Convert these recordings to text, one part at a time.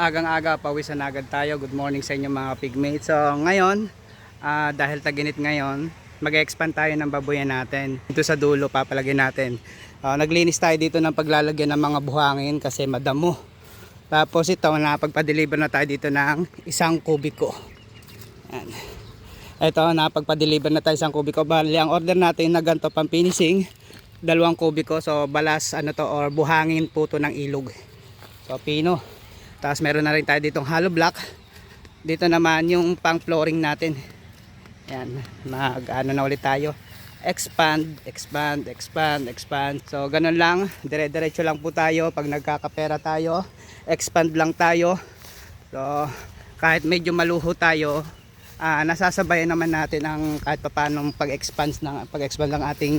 agang-aga pawisan agad tayo. Good morning sa inyo mga pigmates. So ngayon, ah, dahil taginit ngayon, mag-expand tayo ng baboyan natin. Dito sa dulo papalagay natin. Ah, naglinis tayo dito ng paglalagyan ng mga buhangin kasi madamo. Tapos ito, napagpa-deliver na tayo dito ng isang kubiko. Yan. Ito, napagpa-deliver na tayo isang kubiko. Bali, ang order natin na ganito pang finishing, dalawang kubiko. So, balas, ano to, or buhangin puto ng ilog. So, pino. Tapos, meron na rin tayo ditong hollow block. Dito naman yung pang flooring natin. Yan, mag, ano na ulit tayo. Expand, expand, expand, expand. So, ganun lang. Dire-diretso lang po tayo. Pag nagkakapera tayo, expand lang tayo. So, kahit medyo maluho tayo, ah nasasabayan naman natin ang kahit paano pag-expand ng pag-expand ng ating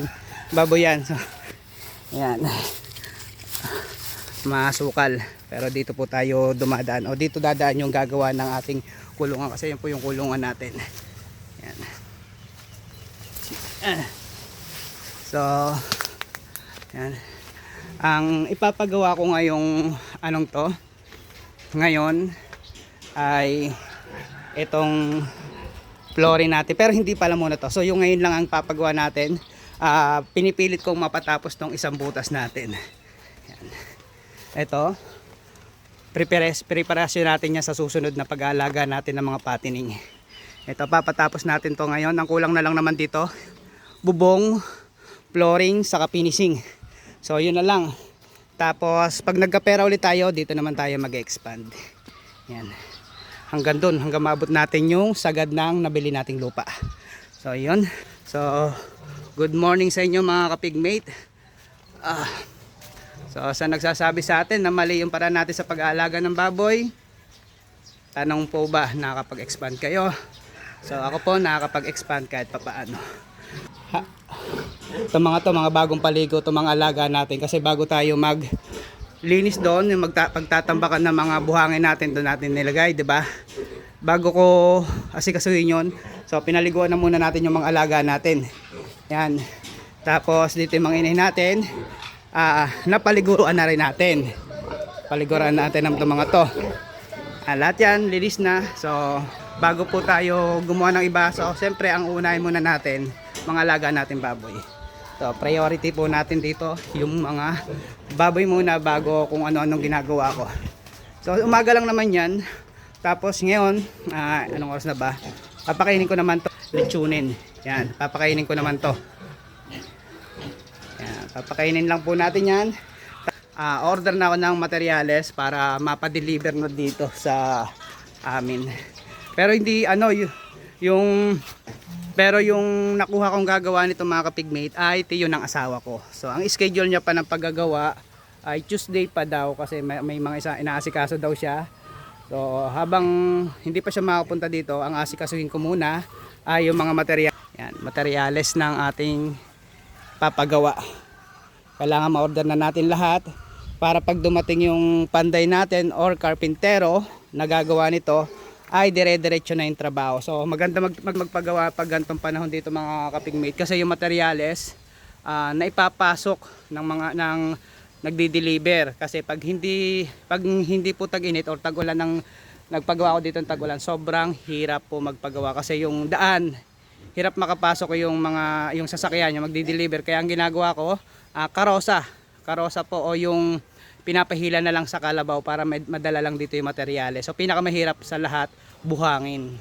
baboyan. So, yan. Masukal. Pero dito po tayo dumadaan o dito dadaan yung gagawa ng ating kulungan kasi yun po yung kulungan natin. Yan. Ah. So, yan. Ang ipapagawa ko ngayong anong to, ngayon ay itong flooring natin. Pero hindi pala muna to. So yung ngayon lang ang papagawa natin. ah, pinipilit kong mapatapos tong isang butas natin. Yan. Ito. Preparasyon natin niya sa susunod na pag-aalaga natin ng mga patining. Ito, papatapos natin to ngayon. Ang kulang na lang naman dito, bubong, flooring, saka finishing. So yun na lang. Tapos pag nagkapera ulit tayo, dito naman tayo mag-expand. Yan hanggang doon hanggang maabot natin yung sagad ng nabili nating lupa so yun so good morning sa inyo mga kapigmate ah, so sa nagsasabi sa atin na mali yung paraan natin sa pag-aalaga ng baboy tanong po ba nakakapag-expand kayo so ako po nakakapag-expand kahit papaano ha, ito mga to mga bagong paligo to mga alaga natin kasi bago tayo mag linis doon yung magta- pagtatambakan ng mga buhangin natin doon natin nilagay, 'di ba? Bago ko asikasuhin 'yon. So pinaliguan na muna natin yung mga alaga natin. Yan. Tapos dito yung mga inahin natin, ah napaliguan na rin natin. Paliguran natin ng mga to. Ah, lahat yan, linis na. So, bago po tayo gumawa ng iba, so, siyempre, ang unahin muna natin, mga alaga natin baboy. So, priority po natin dito yung mga baboy muna bago kung ano-anong ginagawa ko. So, umaga lang naman yan. Tapos ngayon, ah, anong oras na ba? Papakainin ko naman to lechonin. Yan, papakainin ko naman to. Papakainin lang po natin yan. Ah, order na ako ng materyales para mapadeliver na dito sa amin. Pero hindi ano yung pero yung nakuha kong gagawa nito mga kapigmate ay tiyo ng asawa ko. So ang schedule niya pa ng paggagawa ay Tuesday pa daw kasi may, may mga isa inaasikaso daw siya. So habang hindi pa siya makapunta dito, ang asikasuhin ko muna ay yung mga material, yan, materyales ng ating papagawa. Kailangan ma-order na natin lahat para pag dumating yung panday natin or karpintero na gagawa nito ay dire-diretso na yung trabaho. So maganda mag, mag magpagawa pag gantong panahon dito mga kapigmate kasi yung materyales ah, na ipapasok ng mga ng nagdi-deliver kasi pag hindi pag hindi po tag-init or tag-ulan ng nagpagawa ko dito ng tag-ulan sobrang hirap po magpagawa kasi yung daan hirap makapasok yung mga yung sasakyan yung magdi-deliver. Kaya ang ginagawa ko ah, karosa. Karosa po o yung pinapahila na lang sa kalabaw para madala lang dito yung materyales. So pinakamahirap sa lahat buhangin.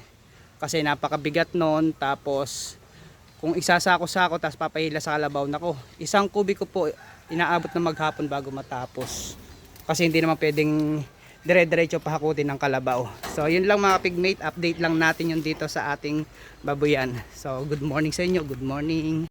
Kasi napakabigat noon tapos kung isasako-sako tapos papahila sa kalabaw nako isang kubiko po inaabot na maghapon bago matapos. Kasi hindi naman pwedeng dire-diretso pahakutin ng kalabaw. So yun lang mga pigmate update lang natin yun dito sa ating babuyan. So good morning sa inyo. Good morning